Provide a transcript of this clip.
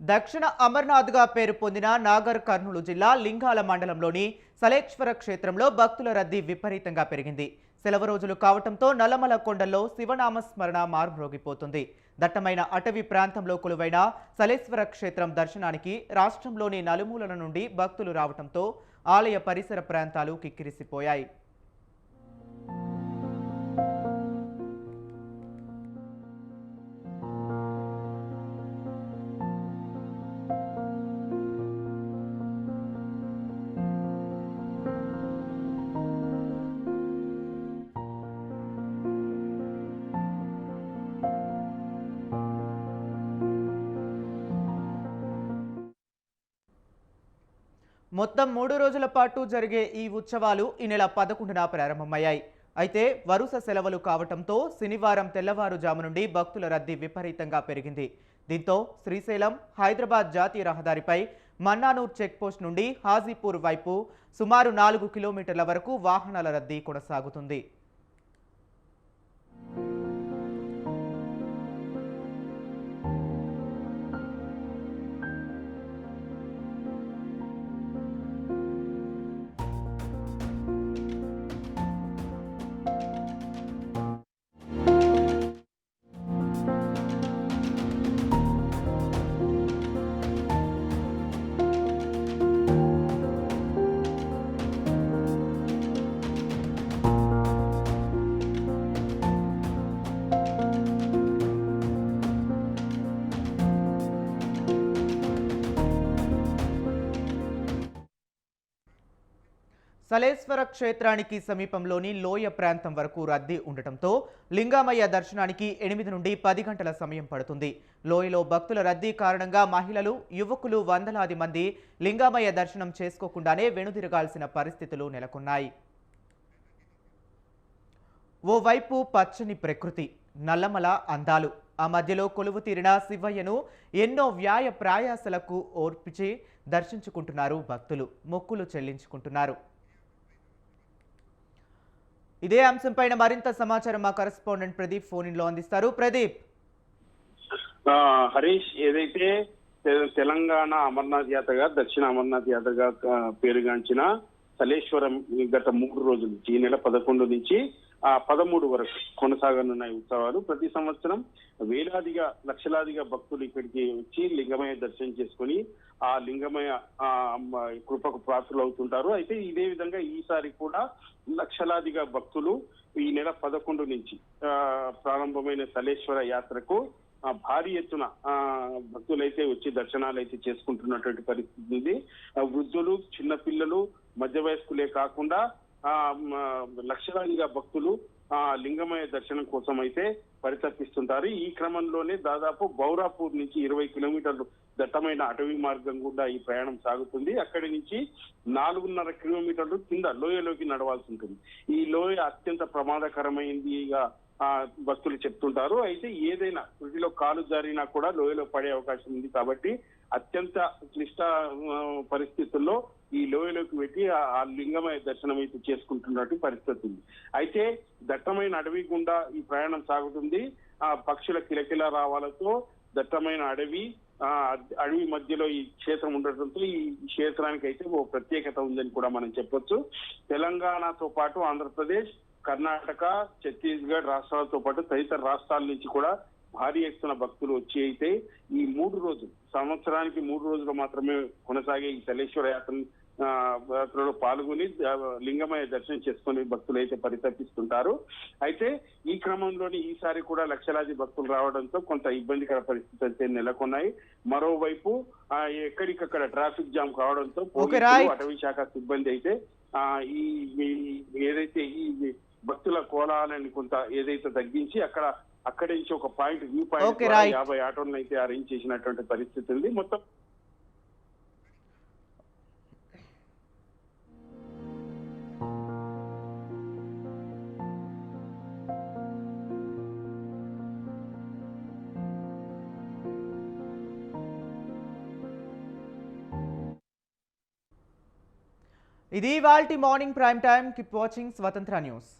దక్షిణ అమర్నాథ్గా పేరు పొందిన నాగర్ కర్నూలు జిల్లా లింగాల మండలంలోని సలేశ్వర క్షేత్రంలో భక్తుల రద్దీ విపరీతంగా పెరిగింది. సెలవు రోజులు కావటంతో నల్లమల కొండల్లో శివనామస్మరణ మారుమ్రోగిపోతుంది. దట్టమైన అటవీ ప్రాంతంలో కొలువైన సలేశ్వర క్షేత్రం దర్శనానికి రాష్ట్రంలోని నలుమూలల నుండి భక్తులు రావటంతో ఆలయ పరిసర ప్రాంతాలు కిక్కిరిసిపోయాయి. మొత్తం మూడు రోజుల పాటు జరిగే ఈ ఉత్సవాలు ఈ నెల పదకొండున ప్రారంభమయ్యాయి. అయితే వరుస సెలవులు కావటంతో శనివారం తెల్లవారుజాము నుండి భక్తుల రద్దీ విపరీతంగా పెరిగింది. దీంతో శ్రీశైలం హైదరాబాద్ జాతీయ రహదారిపై మన్నానూర్ చెక్పోస్ట్ నుండి హాజీపూర్ వైపు సుమారు నాలుగు కిలోమీటర్ల వరకు వాహనాల రద్దీ కొనసాగుతుంది. సలేశ్వర క్షేత్రానికి సమీపంలోని లోయ ప్రాంతం వరకు రద్దీ ఉండటంతో లింగామయ్య దర్శనానికి ఎనిమిది నుండి పది గంటల సమయం పడుతుంది. లోయలో భక్తుల రద్దీ కారణంగా మహిళలు యువకులు వందలాది మంది లింగామయ్య దర్శనం చేసుకోకుండానే వెనుదిరగాల్సిన పరిస్థితులు నెలకొన్నాయి. ఓవైపు పచ్చని ప్రకృతి నల్లమల అందాలు. ఆ మధ్యలో కొలువు తీరిన శివయ్యను ఎన్నో వ్యాయ ప్రయాసలకు ఓర్పిచి దర్శించుకుంటున్నారు భక్తులు. మొక్కులు చెల్లించుకుంటున్నారు. ఇదే అంశంపైన మరింత సమాచారం మా కరెస్పాండెంట్ ప్రదీప్ ఫోన్ ఇన్లో అందిస్తారు. ప్రదీప్. ఆ, హరీష్ ఏదైతే తెలంగాణ అమర్నాథ్ యాత్రగా దక్షిణ అమర్నాథ్ యాత్రగా పేరుగాంచిన సలేశ్వరం గత మూడు రోజులు నుంచి ఈ నెల పదకొండు నుంచి పదమూడు వరకు కొనసాగనున్న ఈ ఉత్సవాలు ప్రతి సంవత్సరం వేలాదిగా లక్షలాదిగా భక్తులు ఇక్కడికి వచ్చి లింగమయ దర్శనం చేసుకొని ఆ లింగమయ ఆ, కృపకు పాత్రలు అవుతుంటారు అయితే ఇదే విధంగా ఈసారి కూడా లక్షలాదిగా భక్తులు ఈ నెల పదకొండు నుంచి ప్రారంభమైన సలేశ్వర యాత్రకు ఆ, భారీ ఎత్తున భక్తులైతే వచ్చి దర్శనాలు అయితే చేసుకుంటున్నటువంటి పరిస్థితి ఉంది. వృద్ధులు చిన్నపిల్లలు మధ్య వయస్కులే కాకుండా లక్షలాదిగా భక్తులు ఆ లింగమయ దర్శనం కోసం అయితే పరితపిస్తుంటారు. ఈ క్రమంలోనే దాదాపు బౌరాపూర్ నుంచి ఇరవై కిలోమీటర్లు దట్టమైన అటవీ మార్గం గుండా ఈ ప్రయాణం సాగుతుంది. అక్కడి నుంచి నాలుగున్నర కిలోమీటర్లు కింద లోయలోకి నడవాల్సి ఉంటుంది. ఈ లోయ అత్యంత ప్రమాదకరమైందిగా ఆ భక్తులు చెప్తుంటారు. అయితే ఏదైనా కృషిలో కాలు జారినా కూడా లోయలో పడే అవకాశం ఉంది కాబట్టి అత్యంత క్లిష్ట పరిస్థితుల్లో ఈ లోయలోకి పెట్టి ఆ ఆ లింగమయ దర్శనం అయితే చేసుకుంటున్నట్టు పరిస్థితి ఉంది. అయితే దట్టమైన అడవి గుండా ఈ ప్రయాణం సాగుతుంది. ఆ పక్షుల కిలకిల రావాలతో దట్టమైన అడవి ఆ అడవి మధ్యలో ఈ క్షేత్రం ఉండటంతో ఈ క్షేత్రానికి అయితే ఓ ప్రత్యేకత ఉందని కూడా మనం చెప్పొచ్చు. తెలంగాణతో పాటు ఆంధ్రప్రదేశ్ కర్ణాటక ఛత్తీస్గఢ్ రాష్ట్రాలతో పాటు తదితర రాష్ట్రాల నుంచి కూడా భారీ ఎత్తున భక్తులు వచ్చి అయితే ఈ మూడు రోజులు సంవత్సరానికి మూడు రోజులు మాత్రమే కొనసాగే ఈ తలేశ్వర యాత్ర యాత్రలో పాల్గొని ఆ, లింగమయ దర్శనం చేసుకుని భక్తులు అయితే పరితపిస్తుంటారు అయితే ఈ క్రమంలోని ఈసారి కూడా లక్షలాది భక్తులు రావడంతో కొంత ఇబ్బందికర పరిస్థితులు అయితే నెలకొన్నాయి మరోవైపు ఎక్కడికక్కడ ట్రాఫిక్ జామ్ కావడంతో పోలీసులు. అటవీ శాఖ సిబ్బంది అయితే ఆ ఈ ఏదైతే ఈ భక్తుల కోలాలని కొంత ఏదైతే తగ్గించి అక్కడ అక్కడి నుంచి ఒక పాయింట్ వ్యూ పాయింట్. యాభై ఆటోలను అయితే అరేంజ్ చేసినటువంటి పరిస్థితి ఉంది మొత్తం ఇది వాల్టి morning prime time keep watching Swatantra news.